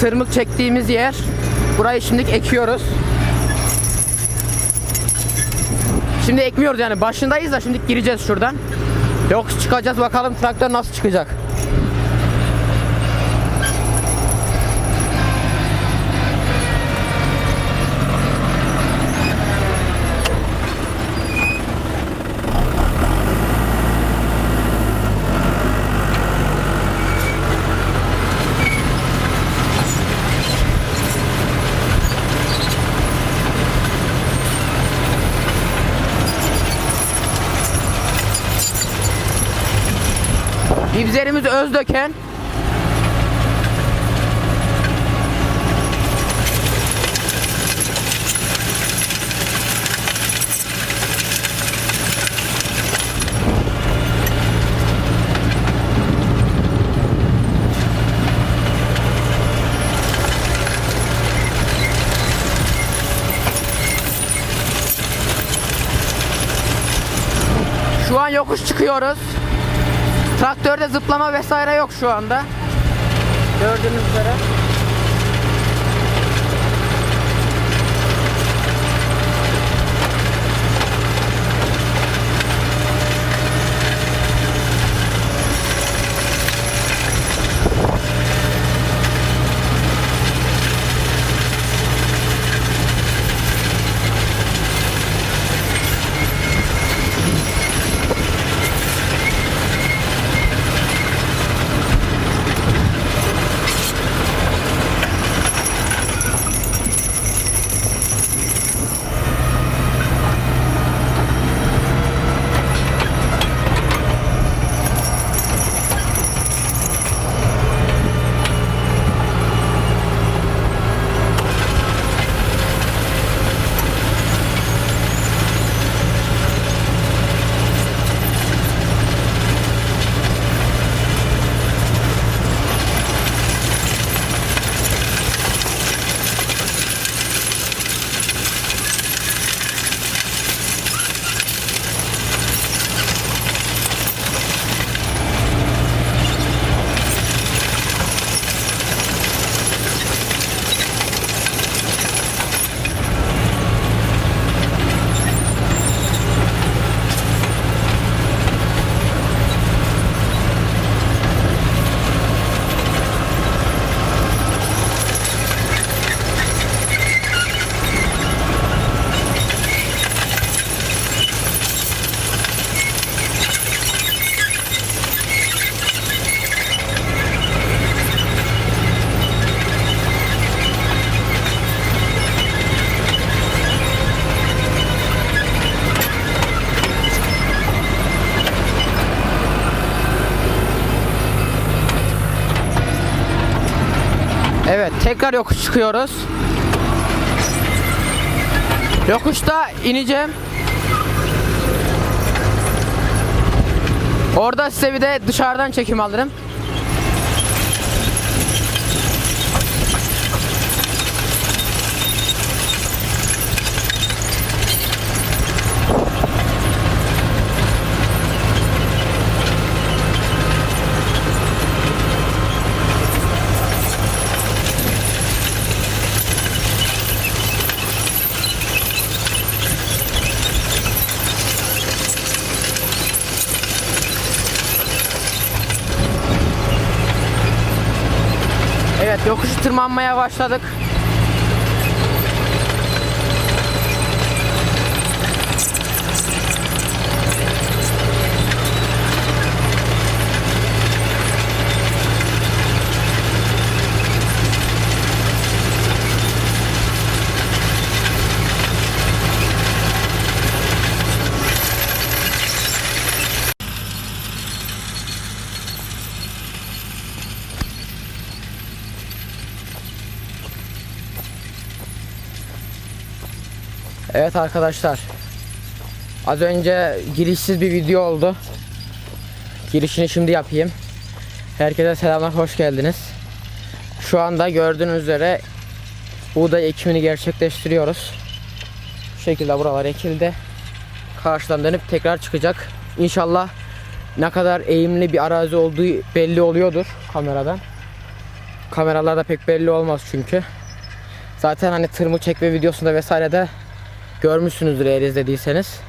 tırmık çektiğimiz yer. Burayı şimdi ekiyoruz. Şimdi ekmiyoruz yani başındayız da şimdi gireceğiz şuradan. Yok çıkacağız bakalım traktör nasıl çıkacak. İbzerimiz Özdöken. Şu an yokuş çıkıyoruz. Traktörde zıplama vesaire yok şu anda. Gördüğünüz üzere. Evet tekrar yokuş çıkıyoruz. Yokuşta ineceğim. Orada size bir de dışarıdan çekim alırım. Evet yokuşu tırmanmaya başladık. Evet arkadaşlar. Az önce girişsiz bir video oldu. Girişini şimdi yapayım. Herkese selamlar, hoş geldiniz. Şu anda gördüğünüz üzere buğday ekimini gerçekleştiriyoruz. Bu şekilde buralar ekildi. Karşıdan dönüp tekrar çıkacak. İnşallah ne kadar eğimli bir arazi olduğu belli oluyordur kameradan. kameralarda pek belli olmaz çünkü. Zaten hani tırmık çekme videosunda vesairede görmüşsünüzdür eğer izlediyseniz.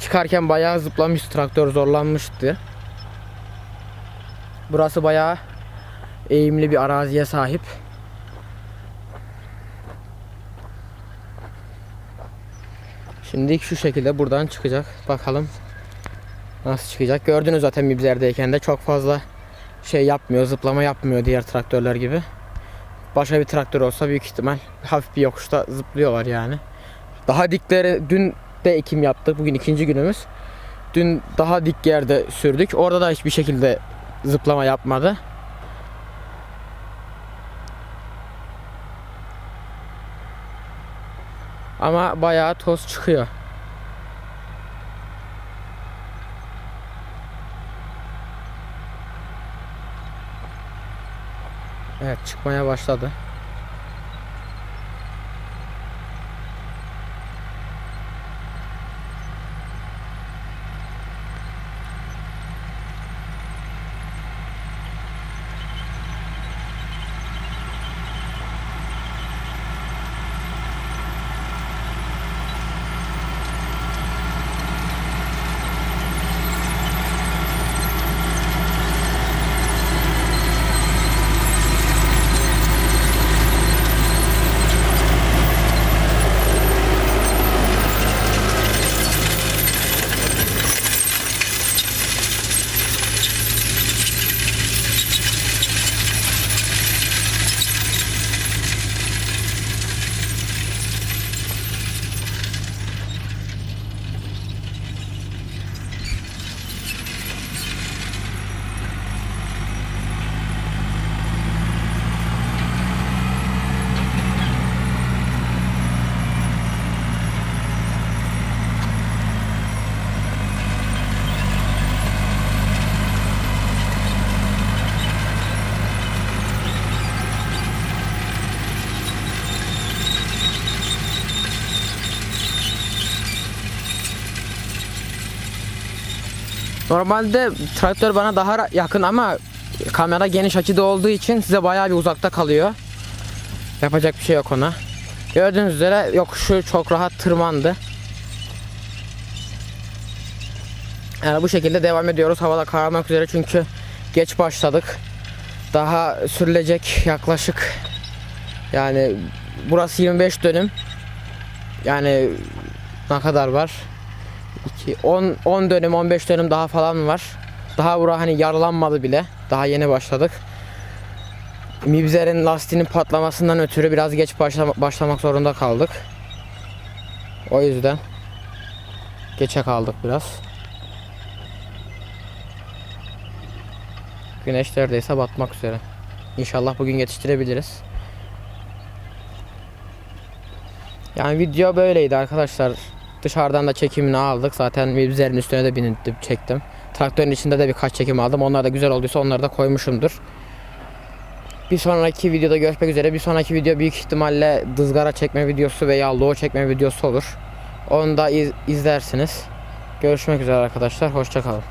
Çıkarken bayağı zıplamış traktör zorlanmıştı. Burası bayağı eğimli bir araziye sahip. Şimdi şu şekilde buradan çıkacak. Bakalım nasıl çıkacak. Gördünüz zaten mibzerdeyken de çok fazla şey yapmıyor, zıplama yapmıyor diğer traktörler gibi. Başka bir traktör olsa büyük ihtimal hafif bir yokuşta zıplıyorlar yani. Daha dikleri dün de ekim yaptık. Bugün ikinci günümüz. Dün daha dik yerde sürdük. Orada da hiçbir şekilde zıplama yapmadı. Ama bayağı toz çıkıyor. Evet çıkmaya başladı. Normalde traktör bana daha yakın ama kamera geniş açıda olduğu için size bayağı bir uzakta kalıyor. Yapacak bir şey yok ona. Gördüğünüz üzere yokuşu çok rahat tırmandı. Yani bu şekilde devam ediyoruz. Havada kararmak üzere çünkü geç başladık. Daha sürülecek yaklaşık yani burası 25 dönüm. Yani ne kadar var? 2 10 10 dönüm 15 dönüm daha falan var. Daha bura hani yaralanmadı bile. Daha yeni başladık. Mibzer'in lastiğinin patlamasından ötürü biraz geç başlama- başlamak zorunda kaldık. O yüzden geçe kaldık biraz. Güneş neredeyse batmak üzere. İnşallah bugün yetiştirebiliriz. Yani video böyleydi arkadaşlar. Dışarıdan da çekimini aldık. Zaten mibzerin üstüne de bindim çektim. Traktörün içinde de birkaç çekim aldım. Onlar da güzel olduysa onları da koymuşumdur. Bir sonraki videoda görüşmek üzere. Bir sonraki video büyük ihtimalle dızgara çekme videosu veya low çekme videosu olur. Onu da iz- izlersiniz. Görüşmek üzere arkadaşlar. Hoşçakalın.